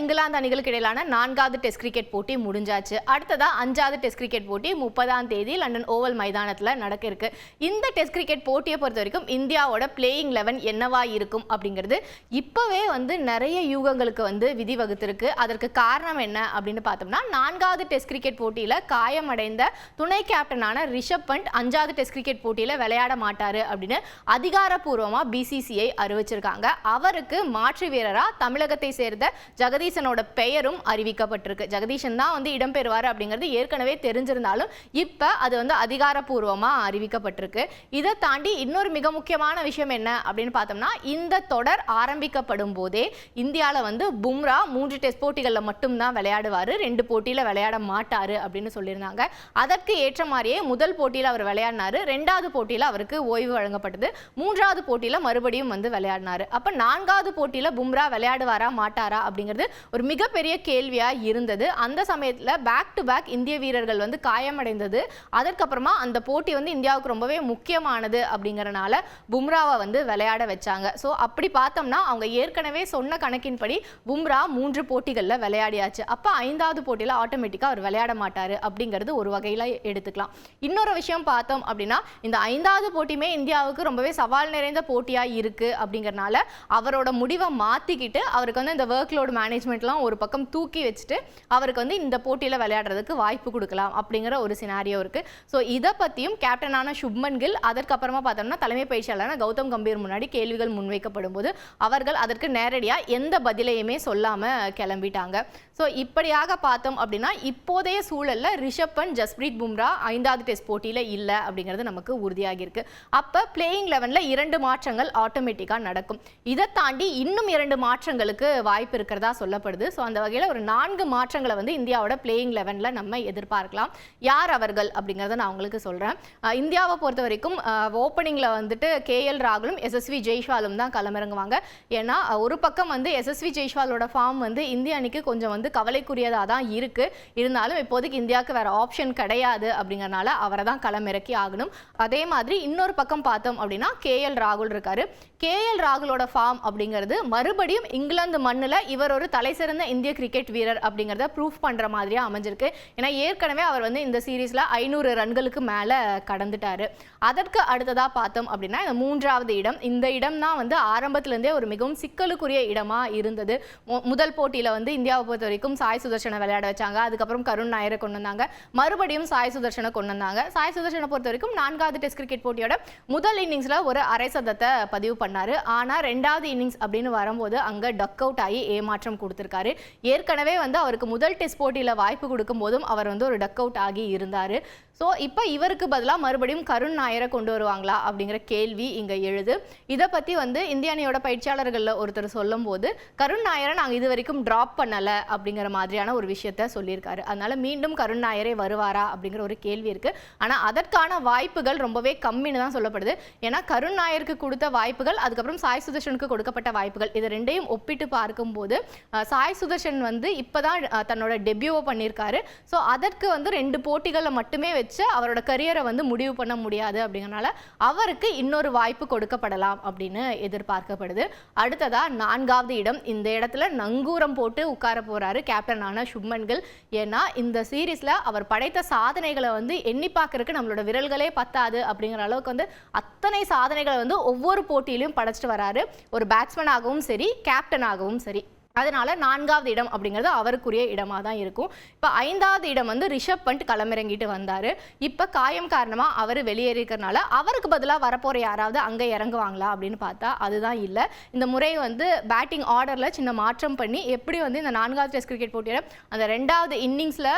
இங்கிலாந்து அணிகளுக்கு இடையிலான நான்காவது டெஸ்ட் கிரிக்கெட் போட்டி முடிஞ்சாச்சு. அடுத்ததா அஞ்சாவது டெஸ்ட் கிரிக்கெட் போட்டி முப்பதாம் தேதி லண்டன் ஓவல் மைதானத்தில் நடக்க இருக்கு. இந்த டெஸ்ட் கிரிக்கெட் போட்டியை பொறுத்த வரைக்கும் இந்தியாவோட பிளேயிங் லெவன் என்னவா இருக்கும் அப்படிங்கிறது இப்போவே வந்து நிறைய யூகங்களுக்கு வந்து விதி வகுத்திருக்கு அதற்கு காரணம் என்ன அப்படின்னு பார்த்தோம்னா நான்காவது டெஸ்ட் கிரிக்கெட் போட்டியில் காயமடைந்த துணை கேப்டனான ரிஷப் பண்ட் அஞ்சாவது டெஸ்ட் கிரிக்கெட் போட்டியில் விளையாட மாட்டார் அப்படின்னு அதிகாரப்பூர்வமாக பிசிசிஐ அறிவிச்சிருக்காங்க. அவருக்கு மாற்று வீரராக தமிழகத்தை சேர்ந்த ஜெகதீசனோட பெயரும் அறிவிக்கப்பட்டிருக்கு. ஜெகதீசன் தான் வந்து இடம்பெறுவார் அப்படிங்கிறது ஏற்கனவே தெரிஞ்சிருந்தாலும் இப்போ அது வந்து அதிகாரப்பூர்வமாக அறிவிக்கப்பட்டிருக்கு. இதை தாண்டி இன்னொரு மிக முக்கியமான விஷயம் என்ன அப்படின்னு பார்த்தோம்னா இந்த தொடர் ஆரம்பிக்கப்படும் போதே இந்தியாவில் வந்து பும்ரா மூன்று டெஸ்ட் போட்டிகளில் மட்டும்தான் விளையாடுவார். ரெண்டு போட்டியில் விளையாட மாட்டார் அப்படின்னு சொல்லியிருந்தாங்க. அதற்கு ஏற்ற மாதிரியே முதல் போட்டியில் அவர் விளையாடினாரு. ரெண்டாவது போட்டியில் அவருக்கு ஓய்வு வழங்கப்பட்டது. மூன்றாவது போட்டியில் மறுபடியும் வந்து விளையாடினாரு. அப்போ நான்காவது போட்டியில் பும்ரா விளையாடுவாரா மாட்டாரா அப்படிங்கிறது ஒரு மிகப்பெரிய கேள்வியாக இருந்தது. அந்த சமயத்தில் பேக் டு பேக் இந்திய வீரர்கள் வந்து காயமடைந்தது. அதற்கப்புறமா அந்த போட்டி வந்து இந்தியாவுக்கு ரொம்பவே முக்கியமானது அப்படிங்கிறனால பும்ராவை வந்து விளையாட வச்சாங்க. ஸோ அப்படி பார்த்தோம்னா அவங்க ஏற்கனவே சொன்ன கணக்கின்படி பும்ரா மூன்று போட்டிகளில் விளையாடியாச்சு. அப்போ ஐந்தாவது போட்டியில் ஆட்டோமேட்டிக்காக அவர் விளையாட மாட்டார் அப்படிங்கிறது ஒரு வகையில் எடுத்துக்கலாம். இன்னொரு விஷயம் பார்த்தோம் அப்படின்னா இந்த ஐந்தாவது போட்டியுமே இந்தியாவுக்கு ரொம்பவே சவால் நிறைந்த போட்டியாக இருக்குது அப்படிங்கறனால அவரோட முடிவை மாற்றிக்கிட்டு அவருக்கு வந்து இந்த ஒர்க் லோடு மேனேஜ் மேனேஜ்மெண்ட்லாம் ஒரு பக்கம் தூக்கி வச்சுட்டு அவருக்கு வந்து இந்த போட்டியில் விளையாடுறதுக்கு வாய்ப்பு கொடுக்கலாம் அப்படிங்கிற ஒரு சினாரியோ இருக்குது ஸோ இதை பற்றியும் கேப்டனான சுப்மன் கில் அதற்கப்புறமா பார்த்தோம்னா தலைமை பயிற்சியாளரான கௌதம் கம்பீர் முன்னாடி கேள்விகள் முன்வைக்கப்படும் போது அவர்கள் அதற்கு நேரடியாக எந்த பதிலையுமே சொல்லாமல் கிளம்பிட்டாங்க. ஸோ இப்படியாக பார்த்தோம் அப்படின்னா இப்போதைய சூழலில் ரிஷப் பண்ட் ஜஸ்பிரீத் பும்ரா ஐந்தாவது டெஸ்ட் போட்டியில் இல்லை அப்படிங்கிறது நமக்கு உறுதியாகியிருக்கு அப்போ பிளேயிங் லெவனில் இரண்டு மாற்றங்கள் ஆட்டோமேட்டிக்காக நடக்கும். இதை தாண்டி இன்னும் இரண்டு மாற்றங்களுக்கு வாய்ப்பு இருக்கிறதா சொல்லப்படுது. ஸோ அந்த வகையில் ஒரு நான்கு மாற்றங்களை வந்து இந்தியாவோட பிளேயிங் லெவனில் நம்ம எதிர்பார்க்கலாம். யார் அவர்கள் அப்படிங்கிறத நான் உங்களுக்கு சொல்கிறேன் இந்தியாவை பொறுத்த வரைக்கும் ஓப்பனிங்கில் வந்துட்டு கேஎல் ராகுலும் எஸ்எஸ்வி ஜெய்ஷ்வாலும் தான் களமிறங்குவாங்க. ஏன்னா ஒரு பக்கம் வந்து எஸ்எஸ்வி ஜெய்ஷ்வாலோட ஃபார்ம் வந்து இந்திய அணிக்கு கொஞ்சம் வந்து கவலைக்குரியதாக தான் இருக்குது இருந்தாலும் இப்போதைக்கு இந்தியாவுக்கு வேற ஆப்ஷன் கிடையாது அப்படிங்கறனால அவரை தான் களமிறக்கி ஆகணும். அதே மாதிரி இன்னொரு பக்கம் பார்த்தோம் அப்படின்னா கேஎல் ராகுல் இருக்காரு. கேஎல் ராகுலோட ஃபார்ம் அப்படிங்கிறது மறுபடியும் இங்கிலாந்து மண்ணில் இவர் ஒரு தலைசிறந்த இந்திய கிரிக்கெட் வீரர் அப்படிங்கிறத ப்ரூஃப் பண்ணுற மாதிரியாக அமைஞ்சிருக்கு. ஏன்னா ஏற்கனவே அவர் வந்து இந்த சீரீஸில் ஐநூறு ரன்களுக்கு மேலே கடந்துட்டார். அதற்கு அடுத்ததாக பார்த்தோம் அப்படின்னா இந்த மூன்றாவது இடம். இந்த இடம் தான் வந்து ஆரம்பத்திலேருந்தே ஒரு மிகவும் சிக்கலுக்குரிய இடமாக இருந்தது. முதல் போட்டியில் வந்து இந்தியாவை பொறுத்த வரைக்கும் சாய் சுதர்ஷனை விளையாட வச்சாங்க. அதுக்கப்புறம் கருண் நாயரை கொண்டு வந்தாங்க. மறுபடியும் சாய் சுதர்ஷனை கொண்டு வந்தாங்க. சாய் சுதர்ஷனை பொறுத்த வரைக்கும் நான்காவது டெஸ்ட் கிரிக்கெட் போட்டியோட முதல் இன்னிங்ஸில் ஒரு அரை சதத்தை பதிவு பண்ணார். ஆனால் ரெண்டாவது இன்னிங்ஸ் அப்படின்னு வரும்போது அங்கே டக் அவுட் ஆகி ஏமாற்றம் கொடுத்துருக்காரு. ஏற்கனவே வந்து அவருக்கு முதல் டெஸ்ட் போட்டியில் வாய்ப்பு கொடுக்கும் போதும் அவர் வந்து ஒரு டக் அவுட் ஆகி இருந்தார். ஸோ இப்போ இவருக்கு பதிலாக மறுபடியும் கருண் நாயரை கொண்டு வருவாங்களா அப்படிங்கிற கேள்வி இங்கே எழுது. இதை பற்றி வந்து இந்திய அணியோட பயிற்சியாளர்களில் ஒருத்தர் சொல்லும்போது கருண் நாயரை நாங்கள் இது வரைக்கும் ட்ராப் பண்ணலை அப்படிங்கிற மாதிரியான ஒரு விஷயத்த சொல்லியிருக்காரு. அதனால மீண்டும் கருண் நாயரே வருவாரா அப்படிங்கிற ஒரு கேள்வி இருக்குது ஆனால் அதற்கான வாய்ப்புகள் ரொம்பவே கம்மின்னு தான் சொல்லப்படுது. ஏன்னா கருண் நாயருக்கு கொடுத்த வாய்ப்புகள் அதுக்கப்புறம் சாய் சுதர்ஷனுக்கு கொடுக்கப்பட்ட வாய்ப்புகள் இதை ரெண்டையும் ஒப்பிட்டு பார்க்கும்போது சாய் சுதர்ஷன் வந்து இப்போதான் தன்னோட டெபியூவை பண்ணியிருக்காரு ஸோ அதற்கு வந்து ரெண்டு போட்டிகளை மட்டுமே வச்சு அவரோட கரியரை வந்து முடிவு பண்ண முடியாது அப்படிங்கறனால அவருக்கு இன்னொரு வாய்ப்பு கொடுக்கப்படலாம் அப்படின்னு எதிர்பார்க்கப்படுது. அடுத்ததாக நான்காவது இடம். இந்த இடத்துல நங்கூரம் போட்டு உட்கார போகிறாரு கேப்டனான சுப்மன்கில் ஏன்னா இந்த சீரீஸில் அவர் படைத்த சாதனைகளை வந்து எண்ணி பார்க்கறதுக்கு நம்மளோட விரல்களே பத்தாது அப்படிங்கிற அளவுக்கு வந்து அத்தனை சாதனைகளை வந்து ஒவ்வொரு போட்டியிலையும் படைச்சிட்டு வராரு. ஒரு பேட்ஸ்மேனாகவும் சரி கேப்டனாகவும் சரி. அதனால நான்காவது இடம் அப்படிங்கிறது அவருக்குரிய இடமாக தான் இருக்கும். இப்போ ஐந்தாவது இடம் வந்து ரிஷப் பண்ட் களமிறங்கிட்டு வந்தார். இப்போ காயம் காரணமாக அவர் வெளியேறிக்கிறனால அவருக்கு பதிலாக வரப்போகிற யாராவது அங்கே இறங்குவாங்களா அப்படின்னு பார்த்தா அதுதான் இல்லை. இந்த முறை வந்து பேட்டிங் ஆர்டரில் சின்ன மாற்றம் பண்ணி எப்படி வந்து இந்த நான்காவது டெஸ்ட் கிரிக்கெட் போட்டியில் அந்த ரெண்டாவது இன்னிங்ஸில்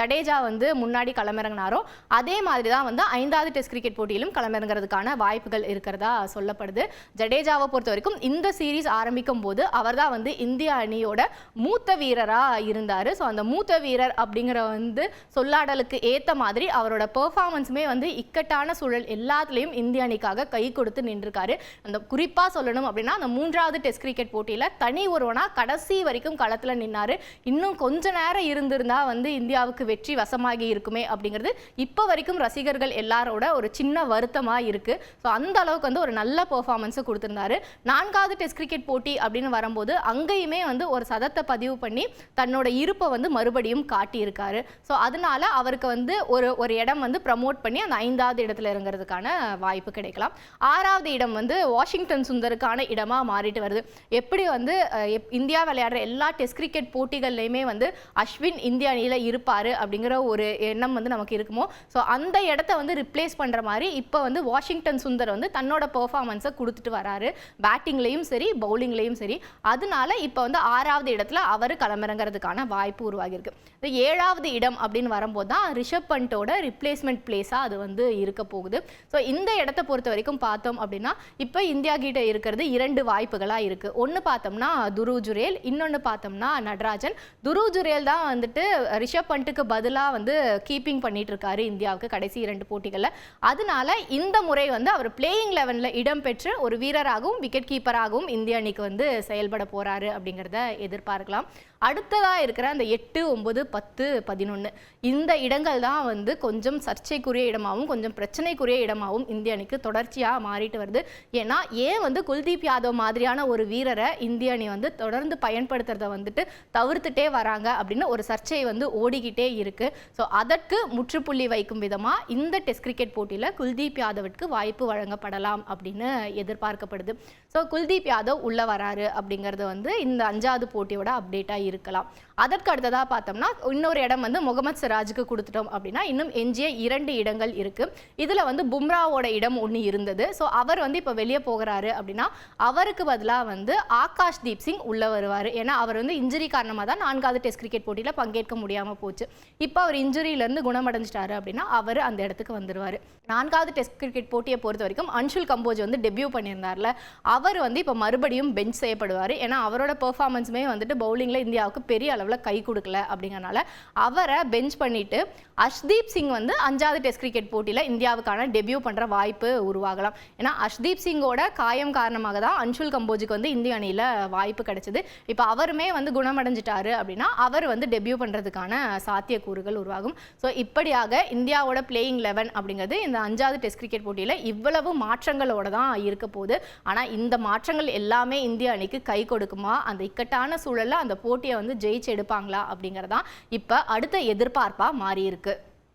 ஜடேஜா வந்து முன்னாடி களமிறங்கினாரோ அதே மாதிரி தான் வந்து ஐந்தாவது டெஸ்ட் கிரிக்கெட் போட்டியிலும் களமிறங்குறதுக்கான வாய்ப்புகள் இருக்கிறதா சொல்லப்படுது. ஜடேஜாவை பொறுத்த வரைக்கும் இந்த சீரீஸ் ஆரம்பிக்கும் போது அவர் தான் வந்து இந்தியா அணியோட மூத்த வீரராக இருந்தார். ஸோ அந்த மூத்த வீரர் அப்படிங்கிற வந்து சொல்லாடலுக்கு ஏற்ற மாதிரி அவரோட பெர்ஃபார்மன்ஸுமே வந்து இக்கட்டான சூழல் எல்லாத்துலேயும் இந்திய அணிக்காக கை கொடுத்து நின்றுருக்காரு. அந்த குறிப்பாக சொல்லணும் அப்படின்னா அந்த மூன்றாவது டெஸ்ட் கிரிக்கெட் போட்டியில் தனி ஒருவனாக கடைசி வரைக்கும் களத்தில் நின்னார். இன்னும் கொஞ்ச நேரம் இருந்திருந்தா வந்து இந்தியாவுக்கு வெற்றி வசமாகி இருக்குமே அப்படிங்கிறது இப்போ வரைக்கும் ரசிகர்கள் எல்லாரோட ஒரு சின்ன வருத்தமாக இருக்கு. ஸோ அந்த அளவுக்கு வந்து ஒரு நல்ல பெர்ஃபார்மன்ஸை கொடுத்துருந்தாரு. நான்காவது டெஸ்ட் கிரிக்கெட் போட்டி அப்படின்னு வரும்போது அங்கேயுமே வந்து ஒரு சதத்தை பதிவு பண்ணி தன்னோட இருப்பை வந்து மறுபடியும் காட்டியிருக்காரு. ஸோ அதனால அவருக்கு வந்து ஒரு ஒரு இடம் வந்து ப்ரமோட் பண்ணி அந்த ஐந்தாவது இடத்துல இறங்குறதுக்கான வாய்ப்பு கிடைக்கலாம். ஆறாவது இடம் வந்து வாஷிங்டன் சுந்தருக்கான இடமாக மாறிட்டு வருது. எப்படி வந்து எப்- இந்தியா விளையாடுற எல்லா டெஸ்ட் கிரிக்கெட் போட்டிகள்லையுமே வந்து அஸ்வின் இந்திய அணியில் இருப்பார் அப்படிங்கிற ஒரு எண்ணம் வந்து நமக்கு இருக்குமோ? ஸோ அந்த இடத்த வந்து ரிப்ளேஸ் பண்ணுற மாதிரி இப்போ வந்து வாஷிங்டன் சுந்தர் வந்து தன்னோட பெர்ஃபார்மன்ஸை கொடுத்துட்டு வராரு. பேட்டிங்லேயும் சரி பவுலிங்லேயும் சரி. அதனால இப்போ வந்து ஆறாவது இடத்துல அவர் களமிறங்கிறதுக்கான வாய்ப்பு உருவாகியிருக்கு. இந்த ஏழாவது இடம் அப்படின்னு வரும்போது தான் ரிஷப் பண்டோட ரிப்ளேஸ்மெண்ட் பிளேஸாக அது வந்து இருக்க போகுது. ஸோ இந்த இடத்த பொறுத்த வரைக்கும் பார்த்தோம் அப்படின்னா இப்போ இந்தியா கிட்ட இருக்கிறது இரண்டு வாய்ப்புகளாக இருக்குது ஒன்று பார்த்தோம்னா துரு ஜுரேல் இன்னொன்று பார்த்தோம்னா நடராஜன். துரு ஜுரேல் தான் வந்துட்டு ரிஷப் பண்ட்டுக்கு பதிலாக வந்து கீப்பிங் பண்ணிட்டு இருக்காரு இந்தியாவுக்கு கடைசி இரண்டு போட்டிகளில். அதனால இந்த முறை வந்து அவர் பிளேயிங் லெவனில் இடம்பெற்று ஒரு வீரராகவும் விக்கெட் கீப்பராகவும் இந்திய அணிக்கு வந்து செயல்பட போகிறாரு அப்படிங்கிறத எதிர்பார்க்கலாம். அடுத்ததாக இருக்கிற அந்த எட்டு ஒம்பது பத்து பதினொன்று இந்த இடங்கள் தான் வந்து கொஞ்சம் சர்ச்சைக்குரிய இடமாகவும் கொஞ்சம் பிரச்சனைக்குரிய இடமாகவும் இந்திய அணிக்கு தொடர்ச்சியாக மாறிட்டு வருது. ஏன்னா ஏன் வந்து குல்தீப் யாதவ் மாதிரியான ஒரு வீரரை இந்திய அணி வந்து தொடர்ந்து பயன்படுத்துறத வந்துட்டு தவிர்த்துட்டே வராங்க அப்படின்னு ஒரு சர்ச்சை வந்து ஓடிக்கிட்டே இருக்கு. ஸோ அதற்கு முற்றுப்புள்ளி வைக்கும் விதமாக இந்த டெஸ்ட் கிரிக்கெட் போட்டியில் குல்தீப் யாதவிற்கு வாய்ப்பு வழங்கப்படலாம் அப்படின்னு எதிர்பார்க்கப்படுது. ஸோ குல்தீப் யாதவ் உள்ள வராரு அப்படிங்கிறது வந்து இந்த அஞ்சாவது போட்டியோட அப்டேட்டாக இருக்கலாம். அதற்கு அடுத்ததாக பார்த்தோம்னா இன்னொரு இடம் வந்து முகமது சிராஜுக்கு கொடுத்துட்டோம் அப்படின்னா இன்னும் எஞ்சிய இரண்டு இடங்கள் இருக்குது இதில் வந்து பும்ராவோட இடம் ஒன்று இருந்தது. ஸோ அவர் வந்து இப்போ வெளியே போகிறாரு அப்படின்னா அவருக்கு பதிலாக வந்து ஆகாஷ் தீப் சிங் உள்ளே வருவார். ஏன்னா அவர் வந்து இன்ஜுரி காரணமாக தான் நான்காவது டெஸ்ட் கிரிக்கெட் போட்டியில் பங்கேற்க முடியாமல் போச்சு. இப்போ அவர் இன்ஜுரியிலேருந்து குணமடைஞ்சிட்டாரு அப்படின்னா அவர் அந்த இடத்துக்கு வந்துடுவார் நான்காவது டெஸ்ட் கிரிக்கெட் போட்டியை பொறுத்த வரைக்கும் அன்ஷுல் கம்போஜ் வந்து டெபியூ பண்ணியிருந்தார்ல. அவர் வந்து இப்போ மறுபடியும் பெஞ்ச் செய்யப்படுவார். ஏன்னா அவரோட பர்ஃபார்மன்ஸுமே வந்துட்டு பவுலிங்கில் இந்தியாவுக்கு பெரிய அளவில் கை கொடுக்கல அப்படிங்கிறனால அவரை பெஞ்ச் பண்ணிட்டு அஷ்தீப் சிங் வந்து அஞ்சாவது டெஸ்ட் கிரிக்கெட் போட்டியில் இந்தியாவுக்கான டெபியூ பண்ணுற வாய்ப்பு உருவாகலாம். ஏன்னா அஷ்தீப் சிங்கோட காயம் காரணமாக தான் அன்ஷுல் கம்போஜுக்கு வந்து இந்திய அணியில் வாய்ப்பு கிடைச்சது. இப்போ அவருமே வந்து குணமடைஞ்சிட்டாரு அப்படின்னா அவர் வந்து டெபியூ பண்ணுறதுக்கான சாத்தியக்கூறுகள் உருவாகும். ஸோ இப்படியாக இந்தியாவோட பிளேயிங் லெவன் அப்படிங்கிறது இந்த அஞ்சாவது டெஸ்ட் கிரிக்கெட் போட்டியில் இவ்வளவு மாற்றங்களோட தான் இருக்க போகுது. ஆனால் இந்த மாற்றங்கள் எல்லாமே இந்திய அணிக்கு கை கொடுக்குமா? அந்த இக்கட்டான சூழல்ல அந்த போட்டியை வந்து ஜெயிச்சு எடுப்பாங்களா அப்படிங்கிறதான் இப்போ அடுத்த எதிர்பார்ப்பாக மாறி இருக்கு